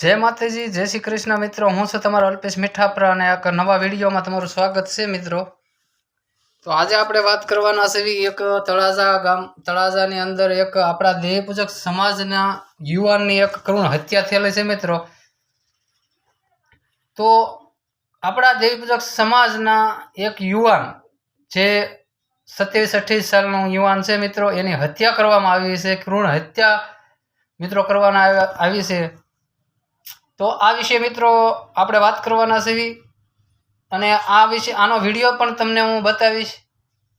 જય માતાજી, જય શ્રી કૃષ્ણ મિત્રો. હું છું તમારો અલ્પેશ મીઠાપરા અને એક નવા વિડીયોમાં તમારું સ્વાગત છે મિત્રો. તો આજે આપણે વાત કરવાના છે એક તળાજા ગામ તળાજાની અંદર એક આપણા દેહપૂજક સમાજના યુવાનની એક કરુણ હત્યા થયેલી છે મિત્રો. તો આપણા દેહપૂજક સમાજના એક યુવાન જે સત્યાવીસ અઠ્યાવીસ સાલનો યુવાન છે મિત્રો, એની હત્યા કરવામાં આવી છે. કરુણ હત્યા મિત્રો કરવાના આવ્યા- આવી છે. તો આ વિશે મિત્રો આપણે વાત કરવાના છે. અને આ વિશે, આનો વીડિયો પણ તમને હું બતાવીશ.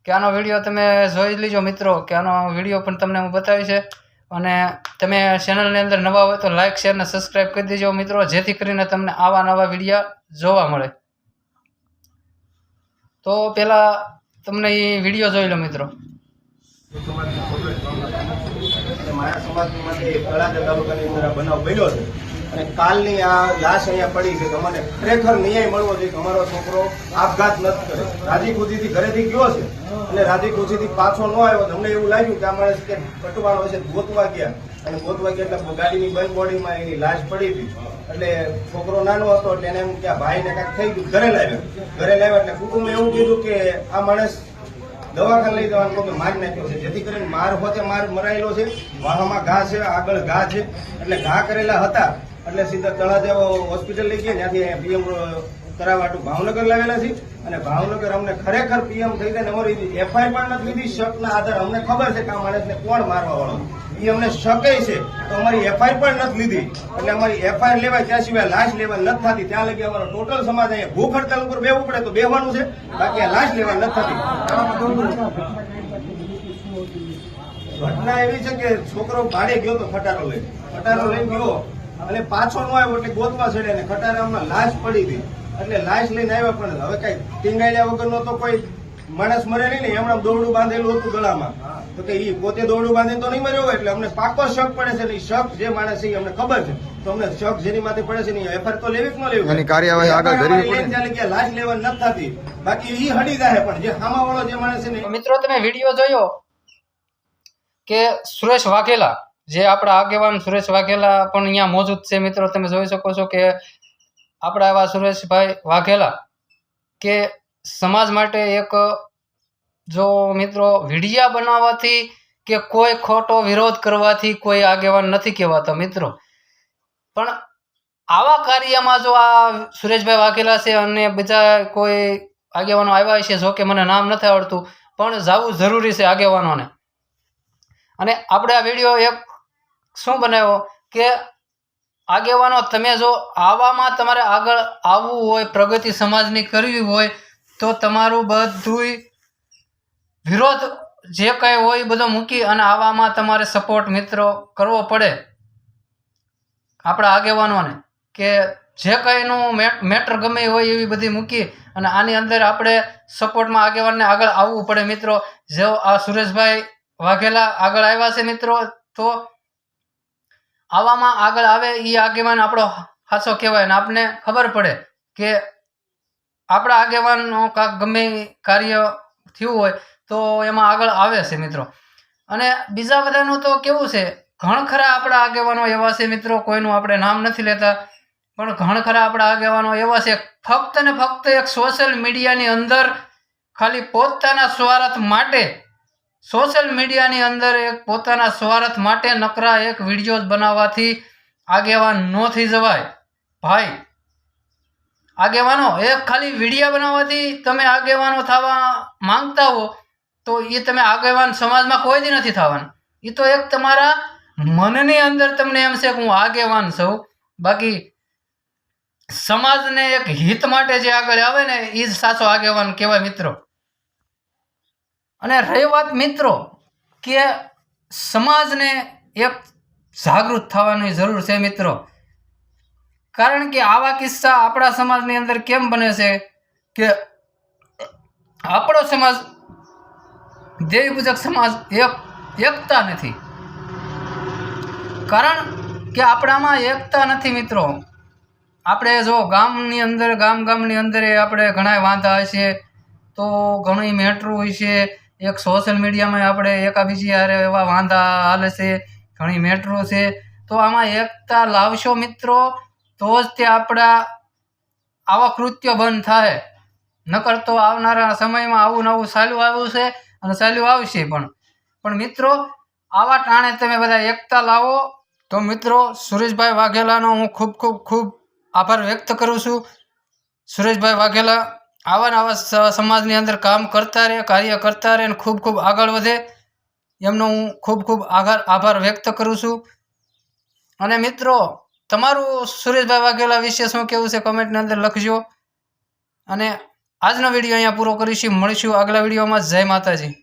કે આનો વીડિયો તમે જોઈ લીજો મિત્રો, કે આનો વીડિયો પણ તમને હું બતાવીશ. અને તમે ચેનલની અંદર નવા હોય તો લાઇક શેર અને સબસ્ક્રાઈબ કરી દેજો મિત્રો, જેથી કરીને તમને આવા નવા વિડીયા જોવા મળે. તો પહેલાં તમને એ વીડિયો જોઈ લો મિત્રો. સમાજના મારા અંદર બનાવ બન્યો છે. અને કાલની આ લાશ અહીંયા પડી છે તો મને ખરેખર ન્યાય મળવો જોઈએ કે અમારો છોકરો આપઘાત નથી કર્યો રાજી ખુશીથી ઘરેથી ગયો છે અને રાજી ખુશીથી પાછો ન આવ્યો. અમને એવું લાગ્યું કે આ માણસ કે કટવાનો છે ગોતવા ગયા. અને ગોતવા ગયા એટલે ગાડીની બંધ બોડીમાં એની લાશ પડી હતી. એટલે છોકરો નાનો હતો એટલે એને એમ કે ભાઈને કાંઈક થઈ ગયું. ઘરે લાવ્યો ઘરે લાવ્યો એટલે કુટુંબે એવું કીધું કે આ માણસ દવાખાને લઈ જવાનું કે માર નાખ્યો છે. જેથી કરીને માર હોતે માર મરાયેલો છે. વાહમાં ઘા છે, આગળ ઘા છે. એટલે ઘા કરેલા હતા. એટલે સીધા તળાજા હોસ્પિટલ લઈ ગયા ત્યાંથી પીએમ કરાવવાટું ભાવનગર લાવેલા છે. અને ભાવનગર અમને ખરેખર પીએમ થઈ ને અમારી એફઆઈઆર પણ નથી લીધી શકના આધાર અમને ખબર છે કે આ માણસને કોણ મારવા વાળો. એ અમને શકે છે, તો અમારી એફઆઈઆર પણ નથી લીધી. એટલે અમારી એફઆઈઆર લેવાય ત્યાં સિવાય લાશ લેવા નથી થતી. ત્યાં લગી અમારો ટોટલ સમાજ અહીંયા ભૂખ હડતાલ ઉપર બેવું પડે તો બેવાનું છે, બાકી લાશ લેવા નથી થતી. ઘટના એવી છે કે છોકરો ભાડે ગયો તો ખટારો લઈ, ફટારો લઈ ગયો. અને પાછો ન આવ્યો એટલે ગોતવા ચડે ને ખટારામાં લાશ પડી હતી એટલે લાશ લઈને આવ્યા પણ હવે કઈ ટીંગાડ્યા વગરનો તો કોઈ માણસ મરે નહીં ને એમણે દોરડું બાંધેલું હતું ગળામાં. તો કે એ પોતે દોરડું બાંધીને તો નહીં મર્યો હોય એટલે અમને પાકો શક પડે છે ને શક જે માણસ છે અમને ખબર છે. તો અમને શક જેની માથે પડે છે ને એફઆઈઆર તો લેવી જ ન લેવી એની કાર્યવાહી આગળ ધરવી પડે. લાશ લેવા ન થતી. બાકી ઈ હડી જાય પણ જે સામાવાળો જે માણસ છે ને મિત્રો તમે વીડિયો જોયો કે સુરેશ વાઘેલા જે આપણા આગેવાન સુરેશ વાઘેલા પણ અહીંયા મોજૂદ છે મિત્રો, તમે જોઈ શકો છો કે આપણા એવા સુરેશભાઈ વાઘેલા કે સમાજ માટે એક જો મિત્રો વિડીયા બનાવવાથી કે કોઈ ખોટો વિરોધ કરવાથી કોઈ આગેવાન નથી કહેવાતો મિત્રો. પણ આવા કાર્યમાં જો આ સુરેશભાઈ વાઘેલા છે અને બીજા કોઈ આગેવાનો આવ્યા છે જો કે મને નામ નથી આવડતું, પણ જવું જરૂરી છે આગેવાનોને. અને આપણે આ વીડિયો એક શું બનાવ્યો કે આગેવાનો તમે જો આવામાં તમારે આગળ આવવું હોય, પ્રગતિ સમાજની કરવી હોય, તો તમારું બધુંય વિરોધ જે કંઈ હોય બધો મૂકી અને આવામાં તમારે સપોર્ટ મિત્રો કરવો પડે. આપણા આગેવાનોને કે જે કંઈનું મેટર ગમે હોય એવી બધી મૂકી અને આની અંદર આપણે સપોર્ટમાં આગેવાનને આગળ આવવું પડે મિત્રો. જો આ સુરેશભાઈ વાઘેલા આગળ આવ્યા છે મિત્રો, તો આવામાં આગળ આવે એ આગેવાન આપણો હાસો કહેવાય ને આપને ખબર પડે કે આપણા આગેવાનનો કાંક ગમે કાર્ય થયું હોય તો એમાં આગળ આવે છે મિત્રો. અને બીજા બધાનું તો કેવું છે ઘણખરા આપણા આગેવાનો એવા છે મિત્રો, કોઈનું આપણે નામ નથી લેતા, પણ ઘણખરા આપણા આગેવાનો એવા છે, ફક્ત ને ફક્ત એક સોશિયલ મીડિયાની અંદર ખાલી પોતાના સ્વાર્થ માટે સોશિયલ મીડિયાની અંદર એક પોતાના સ્વાર્થ માટે નકરા એક વીડિયો બનાવવાથી આગેવાન ન થઈ જવાય. ભાઈ, આગેવાનો, એક ખાલી વિડીયા બનાવવાથી તમે આગેવાનો થવા માંગતા હો, તો એ તમે આગેવાન સમાજમાં કોઈ દી નથી થવાનું. એ તો એક તમારા મનની અંદર તમને એમ છે કે હું આગેવાન છું. બાકી સમાજને એક હિત માટે જે આગળ આવે ને એ જ સાચો આગેવાન કહેવાય મિત્રો. અને રહી વાત મિત્રો કે સમાજને એક જાગૃત થવાની જરૂર છે મિત્રો. કારણ કે આવા કિસ્સા આપણા સમાજની અંદર કેમ બને છે કે આપણો સમાજ દેવી પૂજક સમાજ એક, એકતા નથી. કારણ કે આપણામાં એકતા નથી મિત્રો. આપણે જો ગામની અંદર ગામ ગામની અંદર આપણે ઘણા વાંધા હશે, તો ઘણી મેટ્રો છે એક સોશિયલ મીડિયામાં આપણે એકાબીજી હારે એવા વાંધા હાલે છે, ઘણી મેટ્રો છે. તો આમાં એકતા લાવશો મિત્રો, તો જ તે આપણા આવા કૃત્ય બંધ થાય. નકર તો આવનારા સમયમાં આવું નવું ચાલ્યું આવ્યું છે અને ચાલ્યું આવશે પણ. પણ મિત્રો, આવા ટાણે તમે બધા એકતા લાવો. તો મિત્રો, સુરેશભાઈ વાઘેલાનો હું ખૂબ ખૂબ ખૂબ આભાર વ્યક્ત કરું છું. સુરેશભાઈ વાઘેલા આવા ને આવા સમાજની અંદર કામ કરતા રહે, કાર્ય કરતા રહે અને ખૂબ ખૂબ આગળ વધે. એમનો હું ખૂબ ખૂબ આભાર આભાર વ્યક્ત કરું છું. અને મિત્રો, તમારું સુરેશભાઈ વાઘેલા વિશે શું કેવું છે કમેન્ટની અંદર લખજો. અને આજનો વીડિયો અહીંયા પૂરો કરીશું. મળીશું આગલા વિડીયોમાં. જય માતાજી.